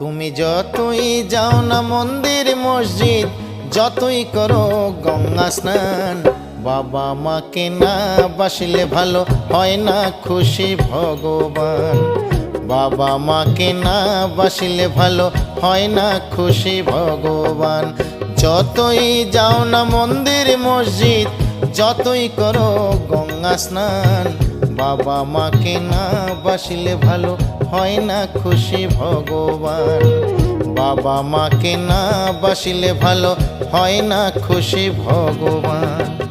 তুমি যতই যাও না মন্দির, মসজিদ, যতই করো গঙ্গা স্নান, বাবা মাকে না বাসলে ভালো হয় না খুশি ভগবান। বাবা মাকে না বাসলে ভালো হয় না খুশি ভগবান। যতই যাও না মন্দির, মসজিদ, যতই করো গঙ্গা স্নান বাবা মাকে না বাসলে ভালো হয় না খুশি ভগবান। বাবা মাকে না বাসলে ভালো হয় না খুশি ভগবান।